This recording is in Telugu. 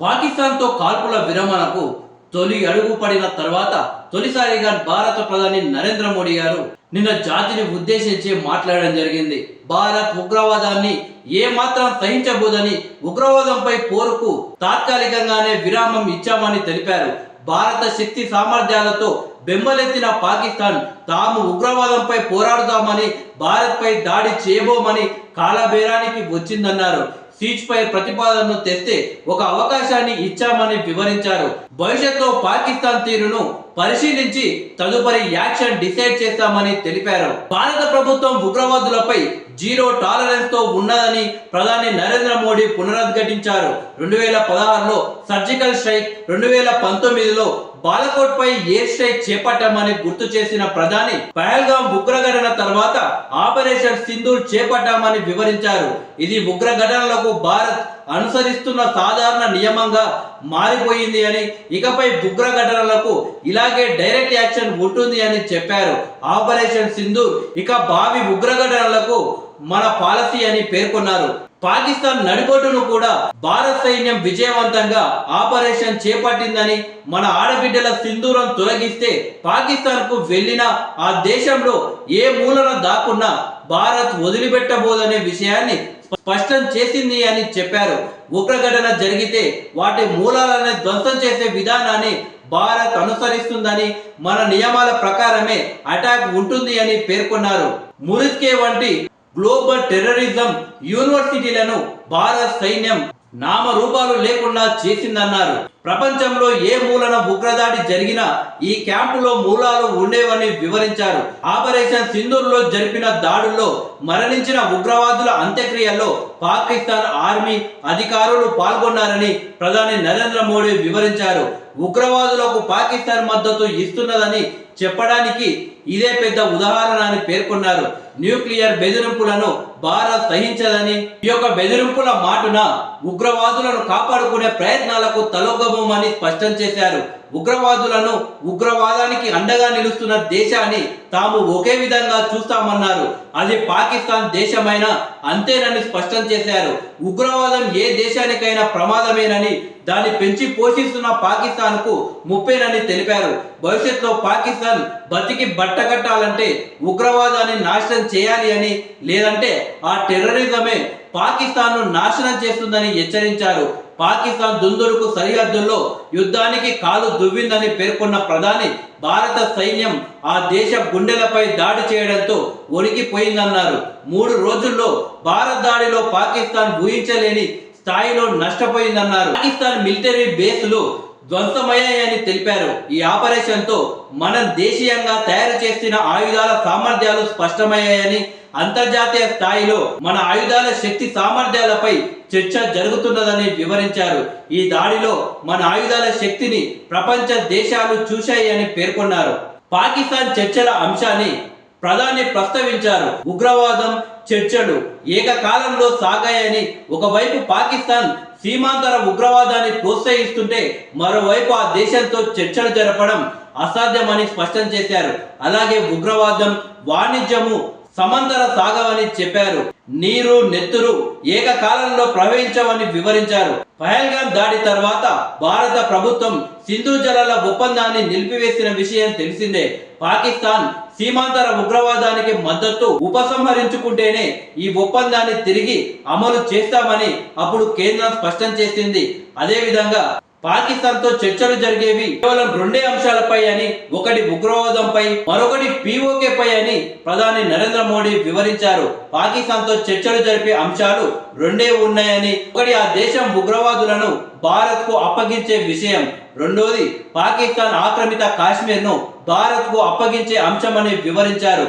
పాకిస్తాన్తో కాల్పుల విరమణకు తొలి అడుగు పడిన తర్వాత తొలిసారిగా భారత ప్రధాని నరేంద్ర మోడీ గారు నిన్న జాతిని ఉద్దేశించి మాట్లాడడం జరిగింది. భారత్ ఉగ్రవాదాన్ని ఏమాత్రం సహించబోదని ఉగ్రవాదంపై పోరుకు తాత్కాలికంగానే విరామం ఇచ్చామని తెలిపారు. భారత శక్తి సామర్థ్యాలతో బెంబలెత్తిన పాకిస్తాన్ తాము ఉగ్రవాదంపై పోరాడుదామని భారత్పై దాడి చేయబోమని కాలబేరానికి వచ్చిందన్నారు. పై ప్రతిపాదనను తెస్తే ఒక అవకాశాన్ని ఇచ్చామని వివరించారు. భవిష్యత్తులో పాకిస్తాన్ తీరును పరిశీలించి తదుపరి యాక్షన్ డిసైడ్ చేస్తామని తెలిపారు. భారత ప్రభుత్వం ఉగ్రవాదులపై జీరో టాలరెన్స్తో ఉన్నదని ప్రధాని నరేంద్ర మోడీ పునరుద్ఘాటించారు. రెండు వేల పదహారులో సర్జికల్ స్ట్రైక్ రెండు వేల పంతొమ్మిదిలో బాలకోట్ పై ఎయిర్ స్ట్రైక్ చేపట్టామని గుర్తు చేసిన ప్రధాని పహల్గాం ఉగ్రఘటన తర్వాత ఆపరేషన్ సింధు చేపట్టామని వివరించారు. ఇది ఉగ్ర ఘటనలకు భారత్ అనుసరిస్తున్న సాధారణ నియమంగా మారిపోయింది అని ఇకపై ఉగ్ర ఘటనలకు ఇలాగే డైరెక్ట్ యాక్షన్ ఉంటుంది అని చెప్పారు ఆపరేషన్ సింధు ఇక భావి ఉగ్ర ఘటనలకు మన పాలసీ అని పేర్కొన్నారు. పాకిస్తాన్ నడిబొడ్డును కూడా భారత సైన్యం విజయవంతంగా ఆపరేషన్ చేపట్టిందని మన ఆడబిడ్డల సింధూరం తొలగిస్తే పాకిస్తాన్కు వెళ్ళిన ఆ దేశంలో ఏ మూలన దాక్కున్నా భారత్ వదిలిపెట్టబోదనే విషయాన్ని స్పష్టం చేసింది అని చెప్పారు. ఉగ్రఘటన జరిగితే వాటి మూలాలను ధ్వంసం చేసే విధానాన్ని భారత్ అనుసరిస్తుందని మన నియమాల ప్రకారమే అటాక్ ఉంటుంది అని పేర్కొన్నారు. మురిత్కే వంటి గ్లోబల్ టెర్రరిజం యూనివర్సిటీలను భారత సైన్యం నామరూపాలు లేకుండా చేసిందన్నారు. ప్రపంచంలో ఏ మూలన ఉగ్రదాడి జరిగినా ఈ క్యాంపులో మూలాలు ఉండేవని వివరించారు. ఆపరేషన్ సింధూర్లో జరిపిన దాడుల్లో మరణించిన ఉగ్రవాదుల అంత్యక్రియల్లో పాకిస్తాన్ ఆర్మీ అధికారులు పాల్గొన్నారని ప్రధాని నరేంద్ర మోడీ వివరించారు. ఉగ్రవాదులకు పాకిస్తాన్ మద్దతు ఇస్తున్నదని చెప్పడానికి ఇదే పెద్ద ఉదాహరణ అని పేర్కొన్నారు. న్యూక్లియర్ బెదిరింపులను భారత్ సహించదని ఈ యొక్క బెదిరింపుల మాటున ఉగ్రవాదులను కాపాడుకునే ప్రయత్నాలకు తలొగ్గబోమని స్పష్టం చేశారు. ఉగ్రవాదులను ఉగ్రవాదానికి అండగా నిలుస్తున్న దేశాన్ని తాము ఒకే విధంగా చూస్తామన్నారు. అది పాకిస్తాన్ దేశమైనా అంతేనని స్పష్టం చేశారు. ఉగ్రవాదం ఏ దేశానికైనా ప్రమాదమేనని దాన్ని పెంచి పోషిస్తున్న పాకిస్తాన్కు ముప్పేనని తెలిపారు. భవిష్యత్తులో పాకిస్తాన్ బతికి బట్టకట్టాలంటే ఉగ్రవాదాన్ని నాశనం చేయాలి అని లేదంటే ఆ టెర్రరిజమే పాకిస్తాన్ను నాశనం చేస్తుందని హెచ్చరించారు. పాకిస్తాన్ దుందుడుకు సరిహద్దుల్లో యుద్ధానికి కాలు దువ్విందని పేర్కొన్న ప్రధాని భారత సైన్యం ఆ దేశ గుండెలపై దాడి చేయడంతో వణికిపోయిందన్నారు మూడు రోజుల్లో భారత్ దాడిలో పాకిస్తాన్ ఊహించలేని స్థాయిలో నష్టపోయిందన్నారు. పాకిస్తాన్ మిలిటరీ బేస్లు ధ్వంసమయ్యాయని తెలిపారు. ఈ ఆపరేషన్తో మనం దేశీయంగా తయారు చేసిన ఆయుధాల సామర్థ్యాలు స్పష్టమయ్యాయని అంతర్జాతీయ స్థాయిలో మన ఆయుధాల శక్తి సామర్థ్యాలపై చర్చ జరుగుతున్నదని వివరించారు. ఈ దాడిలో మన ఆయుధాల శక్తిని ప్రపంచ దేశాలు చూశాయని పేర్కొన్నారు. పాకిస్తాన్ చర్చల అంశాన్ని ప్రధాని ప్రస్తావించారు. ఉగ్రవాదం చర్చలు ఏకకాలంలో సాగాయని ఒకవైపు పాకిస్తాన్ సీమాంతర ఉగ్రవాదాన్ని ప్రోత్సహిస్తుంటే మరోవైపు ఆ దేశంతో చర్చలు జరపడం అసాధ్యమని స్పష్టం చేశారు. అలాగే ఉగ్రవాదం వాణిజ్యము సమంతర సాగవని చెప్పారు. నీరు నెత్తురు ఏకకాలంలో ప్రవహించవని వివరించారు. పహల్గాం దాడి తర్వాత భారత ప్రభుత్వం సింధు జలాల ఒప్పందాన్ని నిలిపివేసిన విషయం తెలిసిందే. పాకిస్తాన్ సీమాంతర ఉగ్రవాదానికి మద్దతు ఉపసంహరించుకుంటేనే ఈ ఒప్పందాన్ని తిరిగి అమలు చేస్తామని అప్పుడు కేంద్రం స్పష్టం చేసింది. అదేవిధంగా పాకిస్తాన్తో చర్చలు జరిగేవి కేవలం రెండే అంశాలపై అని ఒకటి ఉగ్రవాదంపై మరొకటి పీఓకే పై అని ప్రధాని నరేంద్ర మోడీ వివరించారు. పాకిస్తాన్తో చర్చలు జరిపే అంశాలు రెండే ఉన్నాయని ఒకటి ఆ దేశం ఉగ్రవాదులను భారత్కు అప్పగించే విషయం రెండోది పాకిస్తాన్ ఆక్రమిత కాశ్మీర్ను భారత్కు అప్పగించే అంశమని వివరించారు.